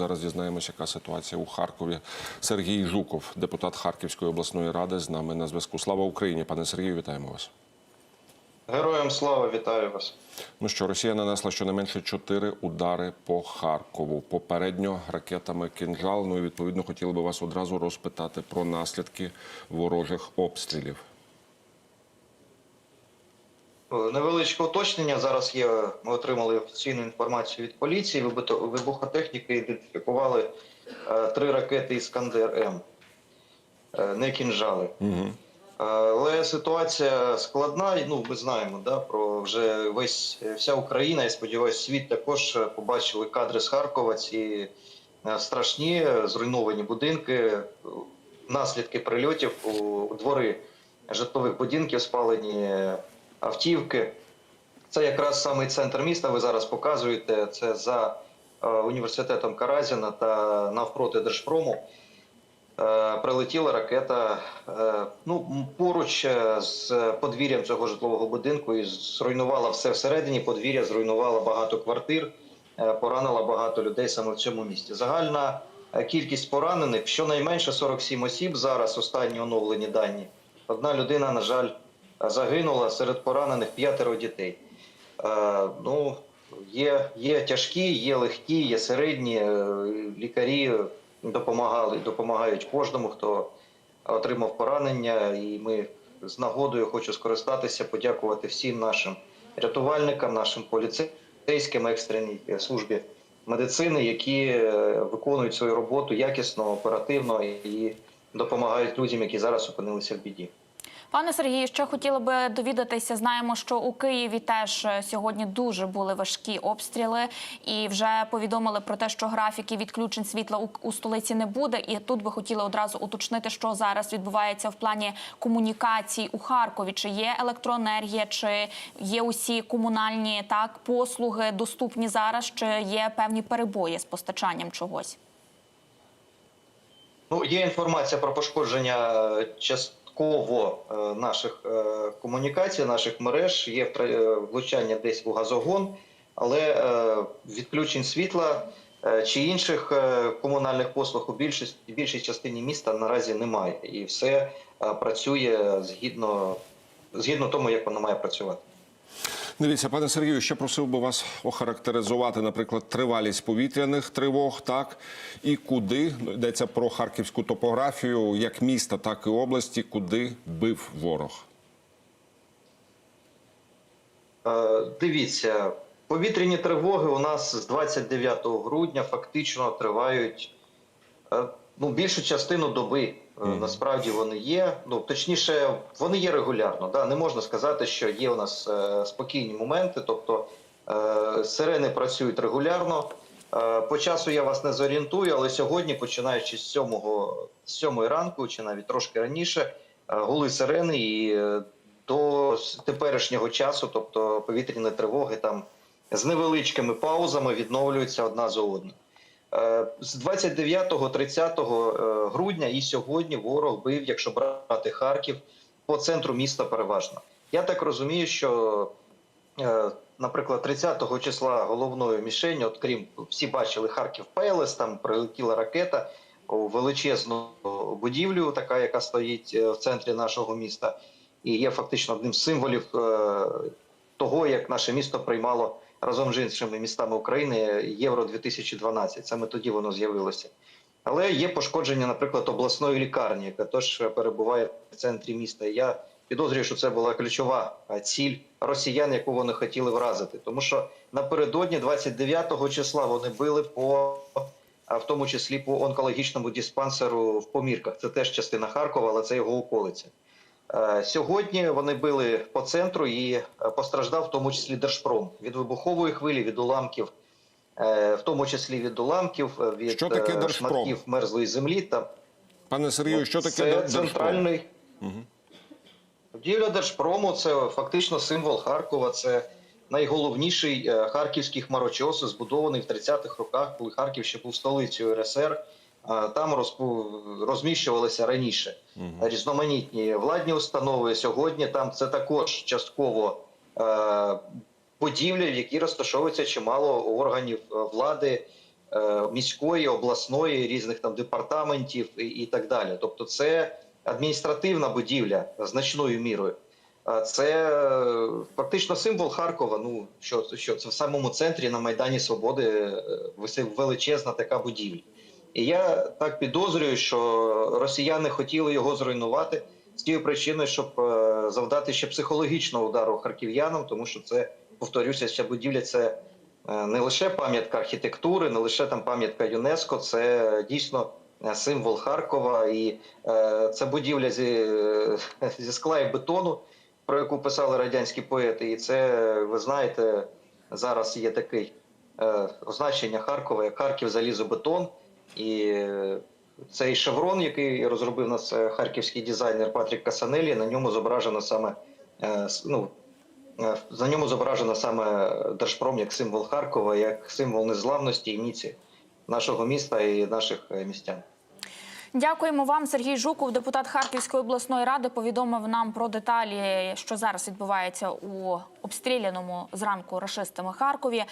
Зараз дізнаємося, яка ситуація у Харкові. Сергій Жуков, депутат Харківської обласної ради, з нами на зв'язку. Слава Україні, пане Сергію, вітаємо вас. Героям слава, вітаю вас. Ну що, Росія нанесла щонайменше чотири удари по Харкову. Попередньо ракетами «Кинжал». Ну і відповідно хотіли би вас одразу розпитати про наслідки ворожих обстрілів. Невеличке уточнення. Зараз є. Ми отримали офіційну інформацію від поліції. Вибухотехніки ідентифікували е, три ракети Іскандер М. Е, не кінжали. Угу. Але ситуація складна. і, Ну, ми знаємо, да, про вже весь вся Україна, я сподіваюся, світ також побачили кадри з Харкова. Ці е, страшні е, зруйновані будинки, е, наслідки прильотів у двори житлових будинків, спалені е, автівки. Це якраз саме центр міста. Ви зараз показуєте. Це за е, університетом Каразіна та навпроти Держпрому. Е, Прилетіла ракета е, ну, поруч з подвір'ям цього житлового будинку і зруйнувала все всередині. Подвір'я зруйнувала багато квартир, поранила багато людей саме в цьому місті. Загальна кількість поранених щонайменше 47 осіб. Зараз останні оновлені дані. Одна людина, на жаль, загинула серед поранених п'ятеро дітей. Е, Ну, є, є тяжкі, є легкі, є середні. Е, Лікарі допомагали, допомагають кожному, хто отримав поранення. І ми з нагодою хочу скористатися, подякувати всім нашим рятувальникам, нашим поліцейським екстреній е, службі медицини, які виконують свою роботу якісно, оперативно і допомагають людям, які зараз опинилися в біді. Пане Сергію, ще хотіла би довідатися. Знаємо, що у Києві теж е, сьогодні дуже були важкі обстріли, і вже повідомили про те, що графіки відключень світла у, столиці не буде. І тут би хотіли одразу уточнити, що зараз відбувається в плані комунікацій у Харкові. Чи є електроенергія, чи є усі комунальні так послуги доступні зараз, чи є певні перебої з постачанням чогось? Ну, є інформація про пошкодження е, частково е, наших е, комунікацій, наших мереж. Є е, влучання десь у газогон, але відключень світла чи інших комунальних послуг у більшості більшій частині міста наразі немає, і все працює згідно згідно тому, як воно має працювати. Дивіться, пане Сергію, ще просив би вас охарактеризувати, наприклад, тривалість повітряних тривог, так і куди ну, йдеться про харківську топографію, як міста, так і області, куди бив ворог. Е, Дивіться, повітряні тривоги у нас з 29 грудня фактично тривають е, ну, більшу частину доби. Е. Насправді вони є. Ну точніше, вони є регулярно. Да? Не можна сказати, що є у нас е, спокійні моменти. Тобто е, сирени працюють регулярно. По часу я вас не зорієнтую, але сьогодні, починаючи з 7, з 7 ранку, чи навіть трошки раніше, гули сирени і до теперішнього часу, тобто повітряні тривоги там з невеличкими паузами відновлюються одна за одною. Е, З 29-30 е, грудня і сьогодні ворог бив, якщо брати Харків, по центру міста переважно. Я так розумію, що, е, наприклад, 30 числа головною мішенью, от крім всі бачили Харків Пелес, там прилетіла ракета у величезну будівлю, така яка стоїть в центрі нашого міста, і є фактично одним з символів того, як наше місто приймало разом з іншими містами України Євро 2012. Саме тоді воно з'явилося. Але є пошкодження, наприклад, обласної лікарні, яка теж перебуває в центрі міста. Я підозрюю, що це була ключова ціль росіян, яку вони хотіли вразити. Тому що напередодні, 29 числа, вони били по а в тому числі по онкологічному диспансеру в Помірках. Це теж частина Харкова, але це його околиця. Е, Сьогодні вони били по центру і е, постраждав в тому числі Держпром від вибухової хвилі, від уламків, е, в тому числі від уламків, від Що таке Держпром? шматків мерзлої землі. Та Пане Сергію, що таке це Держпром? центральний Мгм. будівля Держпрому. Це фактично символ Харкова. Це найголовніший харківський хмарочос, збудований в 30-х роках, коли Харків ще був столицею РСР. Там розміщувалися раніше різноманітні владні установи. Сьогодні там це також частково е, будівлі, в якій розташовується чимало органів е, влади, е, міської, обласної, різних там департаментів і, і так далі. Тобто, це адміністративна будівля значною мірою. Це фактично символ Харкова. Ну що, що це в самому центрі на Майдані Свободи е, величезна така будівля. І я так підозрюю, що росіяни хотіли його зруйнувати з тією причиною, щоб е, завдати ще психологічного удару харків'янам, тому що це повторюся, ця будівля це е, не лише пам'ятка архітектури, не лише там пам'ятка ЮНЕСКО, це дійсно е, символ Харкова, і це будівля зі, зі скла і бетону, про яку писали радянські поети. І це ви знаєте, зараз є такий е, означення Харкова як Харків залізобетон. І цей шеврон, який розробив нас е, харківський дизайнер Патрік Касанелі, на ньому зображено саме е, ну, е, на ньому зображено саме Держпром як символ Харкова, як символ незламності і міці нашого міста і наших містян. Дякуємо вам, Сергій Жуков, депутат Харківської обласної ради, повідомив нам про деталі, що зараз відбувається у обстріляному зранку рашистами Харкові.